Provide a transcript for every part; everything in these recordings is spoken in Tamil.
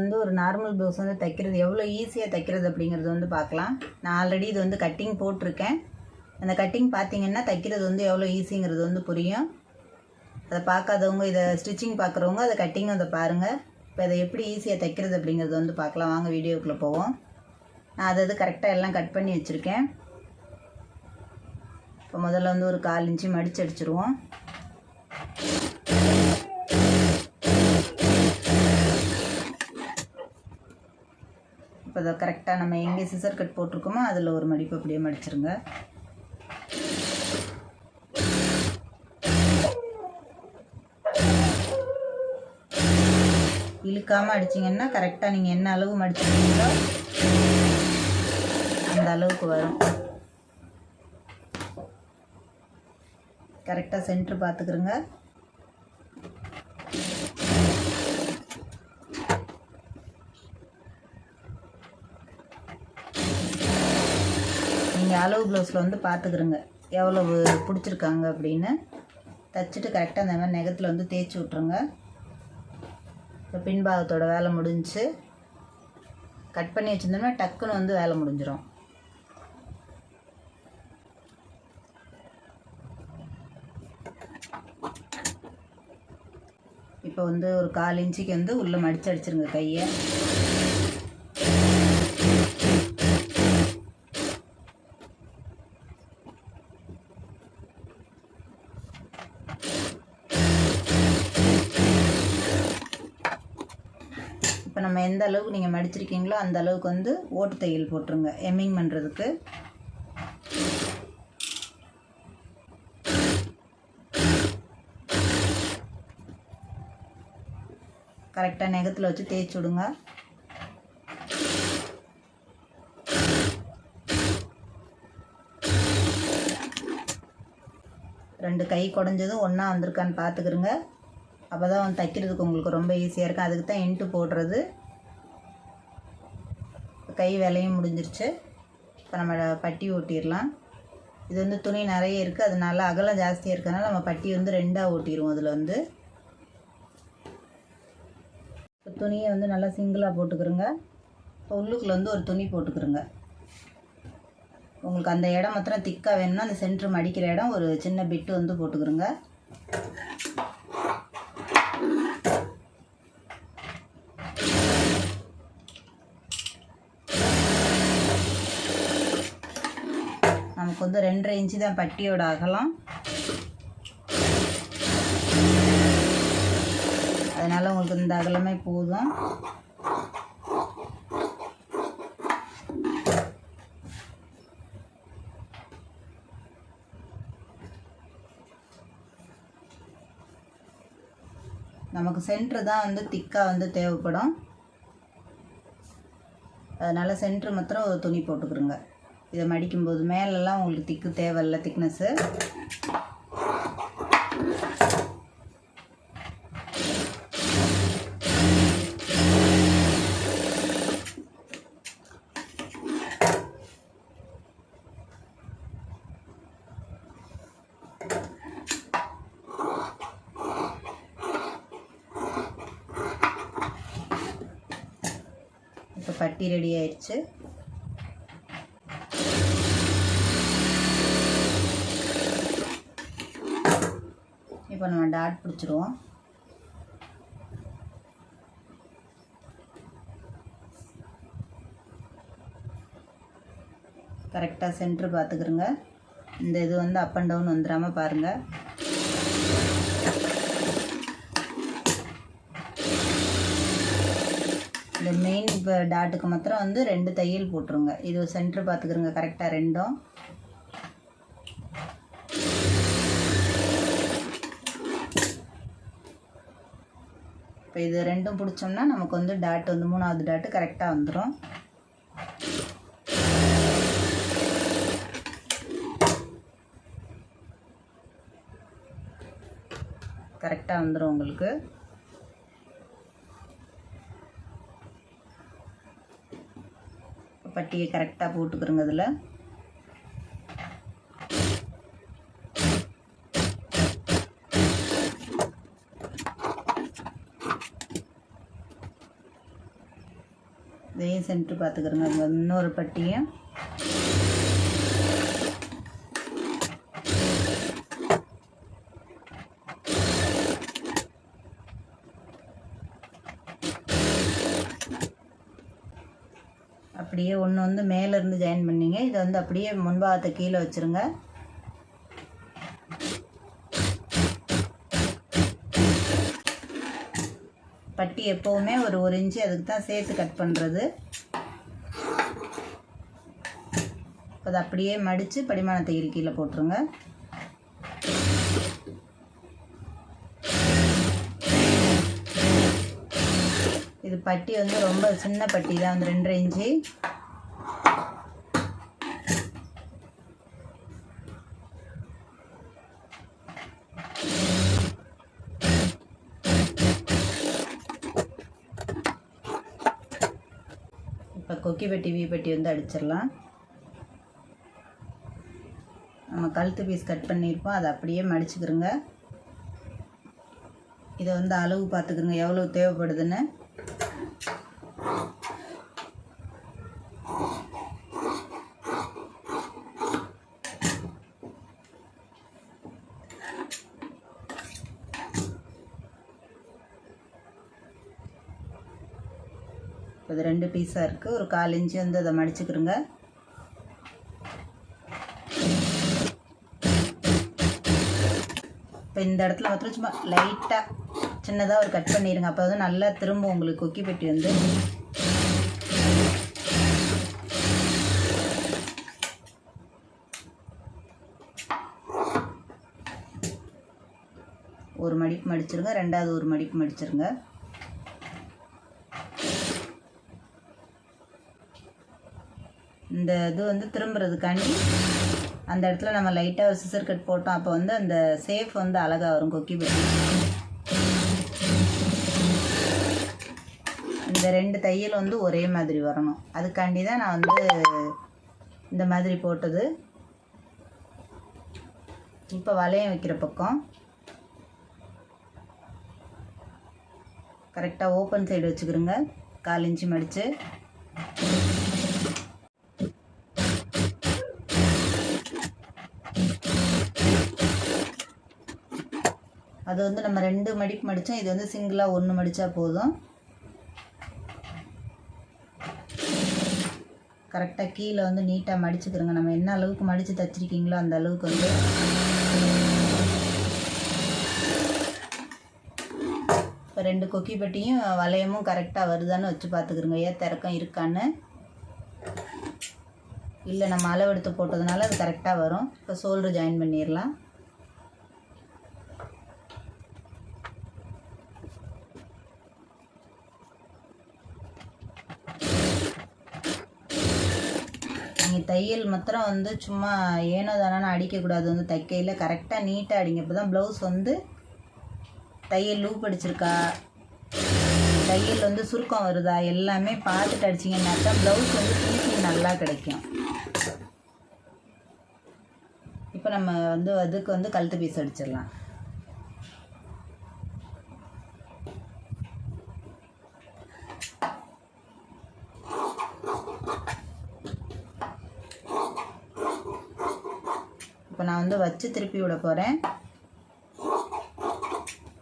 வந்து ஒரு நார்மல் ப்ளவுஸ் வந்து தைக்கிறது எவ்வளோ ஈஸியாக தைக்கிறது அப்படிங்கிறது வந்து பார்க்கலாம். நான் ஆல்ரெடி இது வந்து கட்டிங் போட்டிருக்கேன். அந்த கட்டிங் பார்த்தீங்கன்னா தைக்கிறது வந்து எவ்வளோ ஈஸிங்கிறது வந்து புரியும். அதை பார்க்காதவங்க இதை ஸ்டிச்சிங் பார்க்குறவங்க அதை கட்டிங் அதை பாருங்கள் இப்போ அதை எப்படி ஈஸியாக தைக்கிறது அப்படிங்கிறது வந்து பார்க்கலாம். வாங்க வீடியோக்குள்ளே போவோம். நான் அதை அது கரெக்டாக எல்லாம் கட் பண்ணி வச்சுருக்கேன். இப்போ முதல்ல வந்து ஒரு கால் இன்ச்சு மடிச்சு அடிச்சிருவோம். இப்போ கரெக்டாக நம்ம எங்கே சிசர் கட் போட்டிருக்கோமோ அதில் ஒரு மடிப்பு அப்படியே மடிச்சிருங்க. இழுக்காமல் அடிச்சிங்கன்னா கரெக்டாக நீங்கள் என்ன அளவு மடிச்சிருக்கீங்களோ அந்த அளவுக்கு வரும். கரெக்டாக சென்ட்ரு பார்த்துக்கிறோங்க நீங்கள் அளவு ப்ளவுஸில் வந்து பார்த்துக்குறோங்க எவ்வளவு பிடிச்சிருக்காங்க அப்படின்னு. தைச்சிட்டு கரெக்டாக அந்த மாதிரி நெகத்தில் வந்து தேய்ச்சி விட்ருங்க இப்போ பின்பாகத்தோட வேலை முடிஞ்சு கட் பண்ணி வச்சுருந்தோம்னா டக்குன்னு வந்து வேலை முடிஞ்சிடும் இப்போ வந்து ஒரு கால் இன்ச்சுக்கு வந்து உள்ளே மடிச்சு அடிச்சிருங்க கையை இப்போ நம்ம எந்த அளவுக்கு நீங்கள் மடிச்சிருக்கீங்களோ அந்த அளவுக்கு வந்து ஓட்டு தையல் போட்டுருங்க. எம்மிங் பண்ணுறதுக்கு கரெக்டாக நெகத்தில் வச்சு தேய்ச்சி விடுங்க. ரெண்டு கை குடஞ்சதும் ஒன்றா வந்திருக்கான்னு பார்த்துக்கிறங்க அப்போ தான் வந்து தைக்கிறதுக்கு உங்களுக்கு ரொம்ப ஈஸியாக இருக்கும். அதுக்கு தான் இன்ட்டு போடுறது. கை வேலையும் முடிஞ்சிருச்சு. இப்போ நம்ம பட்டி ஓட்டிடலாம். இது வந்து துணி நிறைய இருக்குது அதனால அகலம் ஜாஸ்தியாக இருக்கிறதுனால நம்ம பட்டி வந்து ரெண்டாக ஓட்டிடுவோம் அதில் வந்து. இப்போ துணியை வந்து நல்லா சிங்கிளாக போட்டுக்கிறோங்க. இப்போ உள்ளுக்குள்ள வந்து ஒரு துணி போட்டுக்கிறோங்க. உங்களுக்கு அந்த இடம் மாத்திரம் திக்காக வேணும்னா அந்த சென்ட்ரு மடிக்கிற இடம் ஒரு சின்ன பிட்டு வந்து போட்டுக்கிறோங்க. நமக்கு வந்து ரெண்டரை இன்ச்சு தான் பட்டியோட அகலம். அதனால் உங்களுக்கு இந்த அகலமே போதும். நமக்கு சென்ட்ரு தான் வந்து திக்காக வந்து தேவைப்படும். அதனால் சென்ட்ரு மாத்திரம் ஒரு துணி போட்டுக்கிறோங்க இதை மடிக்கும்போது மேலெல்லாம் உங்களுக்கு திக்கு தேவையில்ல திக்னஸ்ஸு இப்போ பட்டி ரெடி ஆயிடுச்சு. இப்போ டாட் பிடிச்சிருவோம். கரெக்டாக சென்ட்ரு பார்த்துக்கிறோங்க இந்த இது வந்து அப் அண்ட் டவுன் வந்துடாமல் பாருங்கள் இந்த மெயின் இப்போ டாட்டுக்கு மாத்திரம் வந்து ரெண்டு தையல் போட்டுருங்க. இது சென்ட்ரு பார்த்துக்கிறோங்க கரெக்டாக ரெண்டும். இப்போ இது ரெண்டும் பிடிச்சோம்னா நமக்கு வந்து டாட் வந்து மூணாவது டாட்டு கரெக்டாக வந்துடும் கரெக்டாக வந்துடும் உங்களுக்கு. பட்டியை கரெக்டாக போட்டுக்கிறோங்க அதில் இதையும் சென்ட்ரு பார்த்துக்கிறோங்க. இன்னொரு பட்டியும் அப்படியே ஒன்று வந்து மேலே இருந்து ஜாயின் பண்ணிங்க. இதை வந்து அப்படியே முன்பாகத்தை கீழே வச்சுருங்க. பட்டி எப்போவுமே ஒரு ஒரு இன்ச்சு அதுக்கு தான் சேர்த்து கட் பண்ணுறது அதை அப்படியே மடித்து படிமானத்தை தையல் கீழே போட்டுருங்க. இது பட்டி வந்து ரொம்ப சின்ன பட்டி தான் வந்து ரெண்டரை இன்ச்சு இப்போ கொக்கி பெட்டி வீ பெட்டி வந்து அடிச்சிடலாம். நம்ம கழுத்து பீஸ் கட் பண்ணியிருப்போம். அதை அப்படியே மடிச்சுக்கிறோங்க இதை வந்து அளவு பார்த்துக்கிறோங்க எவ்வளோ தேவைப்படுதுன்னு. ரெண்டு பீஸாக இருக்குது ஒரு கால் இன்ச்சு வந்து அதை மடிச்சுக்கிறோங்க இப்போ இந்த இடத்துல மாத்திரம் சும்மா லைட்டாக சின்னதாக ஒரு கட் பண்ணிடுங்க அப்போ வந்து நல்லா திரும்ப உங்களுக்கு கொக்கி பெட்டி வந்து ஒரு மடிப்பு மடிச்சிருங்க. ரெண்டாவது ஒரு மடிப்பு மடிச்சிருங்க. இந்த இது வந்து திரும்புறதுக்காண்டி அந்த இடத்துல நம்ம லைட்டாக சிசர் கட் போட்டோம். அப்போ வந்து அந்த சேஃப் வந்து அழகாக வரும் கொக்கி பெட்டி இந்த ரெண்டு தையல் வந்து ஒரே மாதிரி வரணும். அதுக்காண்டி தான் நான் வந்து இந்த மாதிரி போட்டது. இப்போ வளையம் வைக்கிற பக்கம். கரெக்டாக ஓப்பன் சைடு வச்சுக்கிறோங்க கால் இன்ச்சு மடித்து அது வந்து நம்ம ரெண்டு மடிப்பு மடித்தோம் இது வந்து சிங்கிளாக ஒன்று மடித்தா போதும். கரெக்டாக கீழே வந்து நீட்டாக மடிச்சுக்கிறோங்க. நம்ம என்ன அளவுக்கு மடித்து தைச்சிருக்கீங்களோ அந்த அளவுக்கு வந்து இப்போ ரெண்டு கொக்கி பெட்டியும் வளையமும் கரெக்டாக வருதான்னு வச்சு பார்த்துக்குறோங்க. ஏன் திறக்கம் இருக்கான்னு? இல்லை நம்ம அளவெடுத்து போட்டதுனால அது கரெக்டாக வரும். இப்போ சோல்டர் ஜாயின் பண்ணிடலாம் நீங்கள் தையல் மாத்திரம் வந்து சும்மா ஏனோ தானே அடிக்கக்கூடாது. வந்து தைக்கையில் கரெக்டாக நீட்டாக அடிங்க. இப்போ தான் ப்ளவுஸ் வந்து தையல் லூப் அடிச்சிருக்கா. தையல் வந்து சுருக்கம் வருதா? எல்லாமே பார்த்துட்டு அடிச்சிங்கன்னா தான் ப்ளவுஸ் வந்து ஃபினிஷிங் நல்லா கிடைக்கும். இப்போ நம்ம வந்து அதுக்கு வந்து கழுத்து பீஸ் அடிச்சிடலாம். இப்போ நான் வந்து வச்சு திருப்பி விட போகிறேன்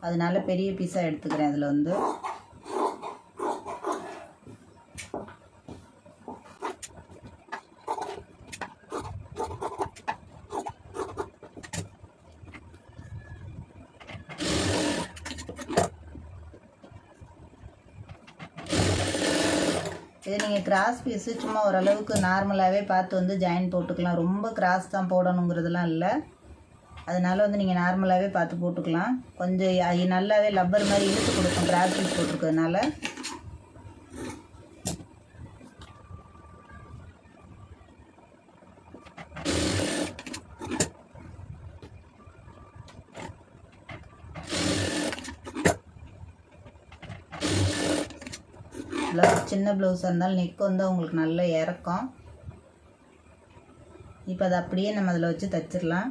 அதனால பெரிய பீஸாக எடுத்துக்கிறேன் அதில் வந்து இது நீங்கள் கிராஸ் பீஸு சும்மா ஓரளவுக்கு நார்மலாகவே பார்த்து வந்து ஜாயின் போட்டுக்கலாம். ரொம்ப கிராஸ் தான் போடணுங்கிறதுலாம் இல்லை. அதனால் வந்து நீங்கள் நார்மலாகவே பார்த்து போட்டுக்கலாம். கொஞ்சம் நல்லாவே லப்பர் மாதிரி இழுத்து கொடுக்கும் கிராஸ் பீஸ் போட்டிருக்கிறதுனால ப்ளவுஸ் சின்ன ப்ளவுஸாக இருந்தாலும் நெக் வந்து உங்களுக்கு நல்ல இறக்கம். இப்போ அதை அப்படியே நம்ம அதில் வச்சு தைச்சிடலாம்.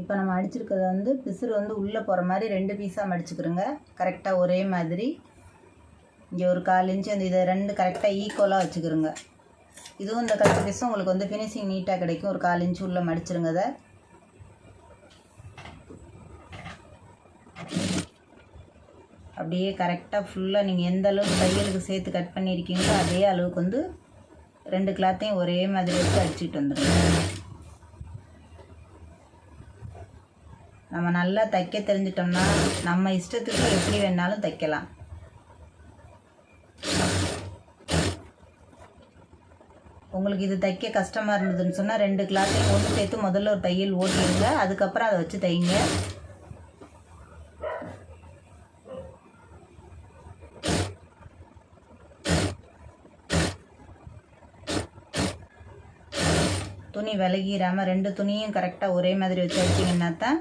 இப்போ நம்ம அடிச்சிருக்கிறத வந்து பிசுறு வந்து உள்ளே போகிற மாதிரி ரெண்டு பீஸாக மடிச்சுக்கிறோங்க. கரெக்டாக ஒரே மாதிரி. இங்கே ஒரு கால் இன்ச்சு அந்த இதை ரெண்டு கரெக்டாக ஈக்குவலாக வச்சுக்கிறோங்க. இதுவும் இந்த கட்டு பீஸும் உங்களுக்கு வந்து ஃபினிஷிங் நீட்டாக கிடைக்கும். ஒரு கால் இன்ச்சு உள்ளே மடிச்சிருங்க அதை. அப்படியே கரெக்டாக ஃபுல்லாக நீங்கள் எந்த அளவுக்கு தையலுக்கு சேர்த்து கட் பண்ணியிருக்கீங்களோ அதே அளவுக்கு வந்து ரெண்டு கிளாத்தையும் ஒரே மாதிரி வச்சு அடிச்சுட்டு வந்துடுங்க நம்ம நல்லா தைக்க தெரிஞ்சிட்டோம்னா நம்ம இஷ்டத்துக்கு எப்படி வேணாலும் தைக்கலாம். உங்களுக்கு இது தைக்க கஷ்டமாக இருந்ததுன்னு சொன்னால் ரெண்டு கிளாத்தையும் ஒன்று சேர்த்து முதல்ல ஒரு தையல் ஓட்டிடுங்க அதுக்கப்புறம் அதை வச்சு தைங்க. துணி விலகிடாமல் ரெண்டு துணியும் கரெக்டாக ஒரே மாதிரி வச்சு அடிச்சிங்கன்னா தான்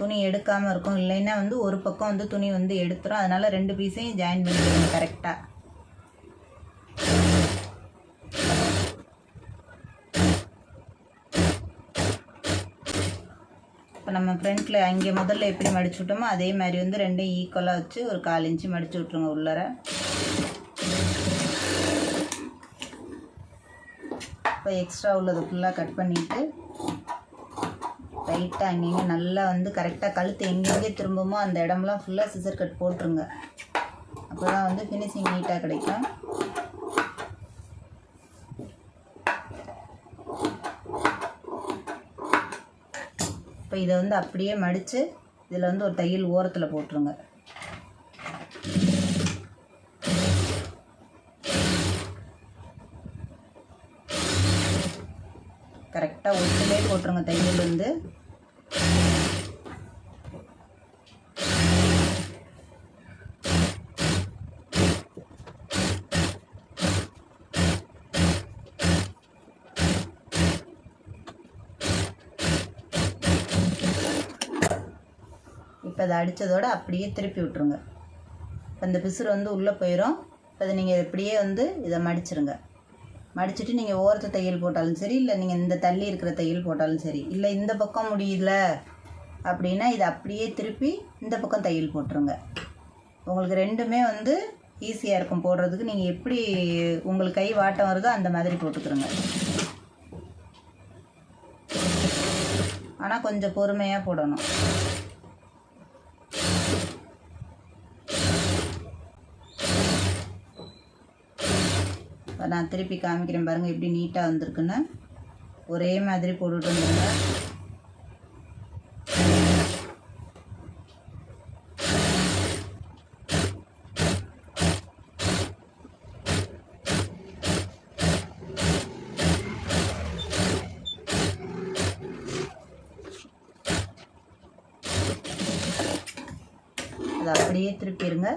துணி எடுக்காமல் இருக்கும். இல்லைன்னா வந்து ஒரு பக்கம் வந்து துணி வந்து எடுத்துரும். அதனால் ரெண்டு பீஸையும் ஜாயின் பண்ணிக்கணும் கரெக்டாக இப்போ நம்ம ஃப்ரண்ட்டில் அங்கே முதல்ல எப்படி மடிச்சு விட்டோமோ அதே மாதிரி வந்து ரெண்டையும் ஈக்குவலாக வச்சு ஒரு கால் இன்ச்சு மடிச்சு விட்ருங்க உள்ளார. இப்போ எக்ஸ்ட்ரா உள்ளதை ஃபுல்லாக கட் பண்ணிவிட்டு லைட்டாக அங்கங்கே நல்லா வந்து கரெக்டாக கழுத்து எங்கெங்கே திரும்புமோ அந்த இடம்லாம் ஃபுல்லாக சிசர் கட் போட்டுருங்க. அப்போ தான் வந்து ஃபினிஷிங் நீட்டாக கிடைக்கும். இப்போ இதை வந்து அப்படியே மடித்து இதில் வந்து ஒரு தையல் ஓரத்தில் போட்டுருங்க கரெக்டாக ஒட்டுலே போட்டுருங்க வந்து இப்போ அதை அடித்ததோடு அப்படியே திருப்பி விட்ருங்க இப்போ அந்த பிசுறு வந்து உள்ளே போயிடும் இப்போ அதை நீங்கள் இப்படியே வந்து இதை மடிச்சிருங்க. மடிச்சுட்டு நீங்கள் ஓரத்தை தையல் போட்டாலும் சரி இல்லை நீங்கள் இந்த தள்ளி இருக்கிற தையல் போட்டாலும் சரி இல்லை இந்த பக்கம் முடியல அப்படின்னா இதை அப்படியே திருப்பி இந்த பக்கம் தையல் போட்டுருங்க. உங்களுக்கு ரெண்டுமே வந்து ஈஸியாக இருக்கும் போடுறதுக்கு. நீங்கள் எப்படி உங்களுக்கு கை வாட்டம் வருதோ அந்த மாதிரி போட்டுக்கிறோங்க. ஆனால் கொஞ்சம் பொறுமையாக போடணும். நான் திருப்பி காமிக்கிறேன் பாருங்கள் எப்படி நீட்டாக வந்திருக்குன்னு. ஒரே மாதிரி போட்டுட்டு வந்துருங்க. அதை அப்படியே திருப்பிடுங்க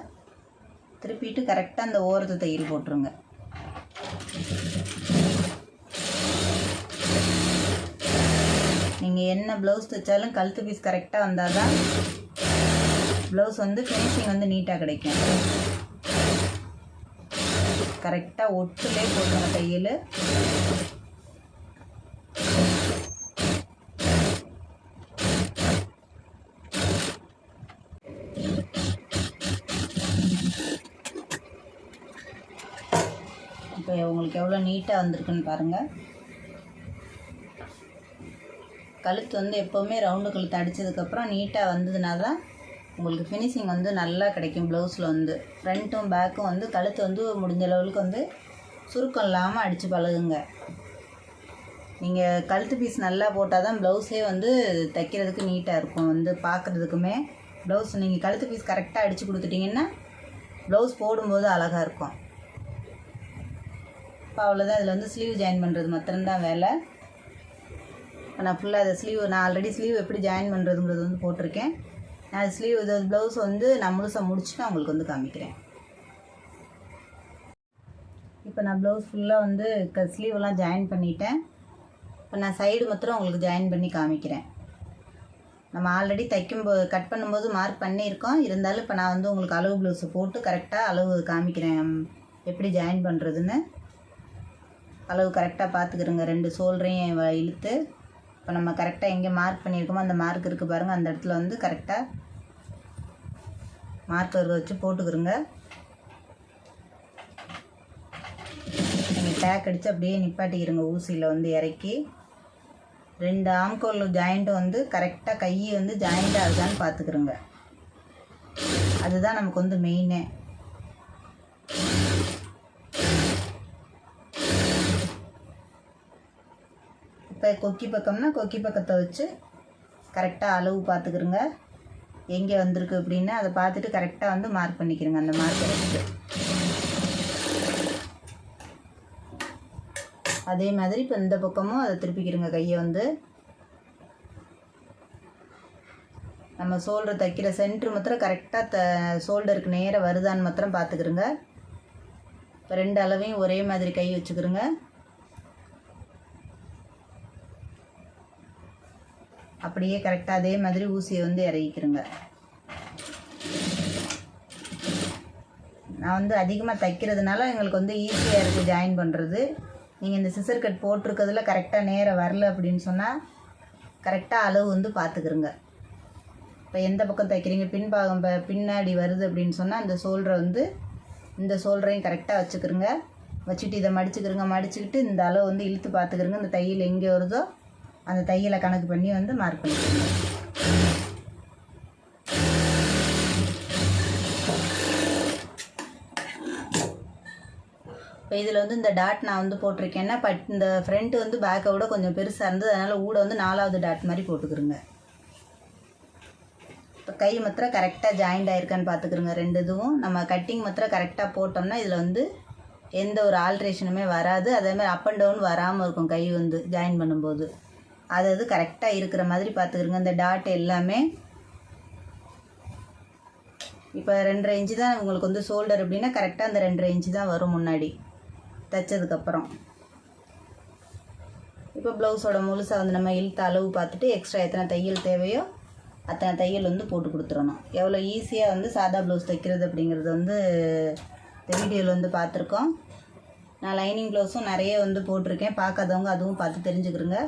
திருப்பிட்டு கரெக்டாக அந்த ஓரத்தை தையல் போட்டுருங்க. நீங்கள் என்ன ப்ளவுஸ் தைச்சாலும் கழுத்து பீஸ் கரெக்டாக வந்தால் தான் ப்ளவுஸ் வந்து ஃபினிஷிங் வந்து நீட்டாக கிடைக்கும். கரெக்டாக ஒட்டுலே போட்டுருங்க தையல். இப்போ உங்களுக்கு எவ்வளோ நீட்டாக வந்திருக்குன்னு பாருங்கள் கழுத்து வந்து எப்போவுமே ரவுண்டு கழுத்து அடித்ததுக்கப்புறம் நீட்டாக வந்ததுனா தான் உங்களுக்கு ஃபினிஷிங் வந்து நல்லா கிடைக்கும் ப்ளவுஸில் வந்து. ஃப்ரண்ட்டும் பேக்கும் வந்து கழுத்து வந்து முடிஞ்ச லெவலுக்கு வந்து சுருக்கம் இல்லாமல் அடித்து பழகுங்க. நீங்கள் கழுத்து பீஸ் நல்லா போட்டால் தான் ப்ளவுஸே வந்து தைக்கிறதுக்கு நீட்டாக இருக்கும். வந்து பார்க்குறதுக்குமே ப்ளவுஸ் நீங்கள் கழுத்து பீஸ் கரெக்டாக அடித்து கொடுத்துட்டிங்கன்னா ப்ளவுஸ் போடும்போது அழகாக இருக்கும். இப்போ அவ்வளோதான் இதில் வந்து ஸ்லீவ் ஜாயின் பண்ணுறது மாத்திரம்தான் வேலை. இப்போ நான் ஃபுல்லாக அதை ஸ்லீவ் நான் ஆல்ரெடி ஸ்லீவ் எப்படி ஜாயின் பண்ணுறதுங்கிறது வந்து போட்டிருக்கேன். நான் ஸ்லீவ் இது ப்ளவுஸ் வந்து நான் முழுசாக நான் உங்களுக்கு வந்து காமிக்கிறேன். இப்போ நான் ப்ளவுஸ் ஃபுல்லாக வந்து க ஸ்லீவெல்லாம் ஜாயின் பண்ணிட்டேன். இப்போ நான் சைடு மாத்திரம் உங்களுக்கு ஜாயின் பண்ணி காமிக்கிறேன். நம்ம ஆல்ரெடி தைக்கும்போது கட் பண்ணும்போது மார்க் பண்ணியிருக்கோம். இருந்தாலும் இப்போ நான் வந்து உங்களுக்கு அளவு ப்ளவுஸை போட்டு கரெக்டாக அளவு காமிக்கிறேன். எப்படி ஜாயின் பண்ணுறதுன்னு அளவு கரெக்டாக பார்த்துக்கிறோங்க ரெண்டு சோல்றையும் இழுத்து. இப்போ நம்ம கரெக்டாக எங்கே மார்க் பண்ணியிருக்கோமோ அந்த மார்க் இருக்குது பாருங்கள் அந்த இடத்துல வந்து கரெக்டாக மார்க் மார்க்கர் வச்சு போட்டுக்கிறோங்க நீங்கள் டேக் அடித்து அப்படியே நிப்பாட்டிக்கிறோங்க ஊசியில் வந்து இறக்கி. ரெண்டு ஆம்கோல் ஜாயிண்ட்டும் வந்து கரெக்டாக கையை வந்து ஜாயிண்ட் ஆகுதான்னு பார்த்துக்குறோங்க அதுதான் நமக்கு வந்து மெயினே இப்போ கொக்கி பக்கம்னா கொக்கி பக்கத்தை வச்சு கரெக்டாக அளவு பார்த்துக்கிறோங்க. எங்கே வந்திருக்கு அப்படின்னு அதை பார்த்துட்டு கரெக்டாக வந்து மார்க் பண்ணிக்கிறோங்க அந்த மார்க்கை வச்சுட்டு. அதே மாதிரி இப்போ இந்த பக்கமும் அதை திருப்பிக்கிறோங்க கையை வந்து. நம்ம ஷோல்டர் தைக்கிற சென்ட்ரு மாத்திரம் கரெக்டாக த ஷோல்டருக்கு நேராக வருதான்னு மாத்திரம் பார்த்துக்கிறோங்க. இப்போ ரெண்டு அளவையும் ஒரே மாதிரி கை வச்சுக்கிறோங்க. அப்படியே கரெக்டாக அதே மாதிரி ஊசியை வந்து இறக்கிக்கிறோங்க நான் வந்து அதிகமாக தைக்கிறதுனால எங்களுக்கு வந்து ஈஸியாக இருக்குது ஜாயின் பண்ணுறது நீங்கள் இந்த சிசர் கட் போட்டிருக்கிறதுல கரெக்டாக நேரம் வரல அப்படின்னு சொன்னால் கரெக்டாக அளவு வந்து பார்த்துக்கிறோங்க இப்போ எந்த பக்கம் தைக்கிறீங்க? பின்பாகம் இப்போ பின்னாடி வருது அப்படின்னு சொன்னால் அந்த சோல்டரை வந்து இந்த சோல்டரையும் கரெக்டாக வச்சுக்கிறோங்க வச்சுட்டு இதை மடிச்சுக்கிறோங்க மடிச்சுக்கிட்டு இந்த அளவு வந்து இழுத்து பார்த்துக்கிறோங்க இந்த தையல் எங்கே வருதோ அந்த தையலை கணக்கு பண்ணி வந்து மார்க் பண்ணிக்கணும் இப்போ இதில் வந்து இந்த டாட் நான் வந்து போட்டிருக்கேன்னா பட் இந்த ஃப்ரண்ட்டு வந்து பேக்கை விட கொஞ்சம் பெருசாக இருந்தது. அதனால் ஊட வந்து நாலாவது டாட் மாதிரி போட்டுக்கிறோங்க இப்போ கை மாத்திரம் கரெக்டாக ஜாயிண்ட் ஆயிருக்கான்னு பார்த்துக்குறோங்க ரெண்டு இதுவும் நம்ம கட்டிங் மாத்திரம் கரெக்டாக போட்டோம்னா இதில் வந்து எந்த ஒரு ஆல்ட்ரேஷனுமே வராது. அதே மாதிரி அப் அண்ட் டவுன் வராமல் இருக்கும் கை வந்து ஜாயின் பண்ணும்போது. அது அது கரெக்டாக இருக்கிற மாதிரி பார்த்துக்கிறோங்க இந்த டாட் எல்லாமே. இப்போ ரெண்டரை இன்ச்சு தான் உங்களுக்கு வந்து ஷோல்டர் அப்படின்னா கரெக்டாக அந்த ரெண்டரை இன்ச்சு தான் வரும் முன்னாடி. தைச்சதுக்கப்புறம் இப்போ ப்ளவுஸோட முழுசாக வந்து நம்ம இழுத்த அளவு பார்த்துட்டு எக்ஸ்ட்ரா எத்தனை தையல் தேவையோ அத்தனை தையல் வந்து போட்டு கொடுத்துடணும். எவ்வளோ ஈஸியாக வந்து சாதா ப்ளவுஸ் தைக்கிறது அப்படிங்கிறது வந்து இந்த வீடியோவில் வந்து பார்த்துருக்கோம். நான் லைனிங் ப்ளவுஸும் நிறைய வந்து போட்டிருக்கேன். பார்க்காதவங்க அதுவும் பார்த்து தெரிஞ்சுக்கிறேங்க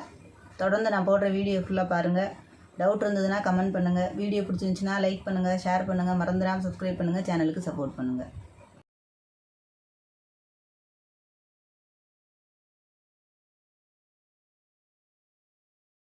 தொடர்ந்து நான் போடுற வீடியோ ஃபுல்லாக பாருங்கள் டவுட் இருந்ததுன்னா கமெண்ட் பண்ணுங்கள் வீடியோ பிடிச்சிருந்துச்சுன்னா லைக் பண்ணுங்கள் ஷேர் பண்ணுங்கள் மறந்துடாமல் சப்ஸ்கிரைப் பண்ணுங்கள் சேனலுக்கு சப்போர்ட் பண்ணுங்கள்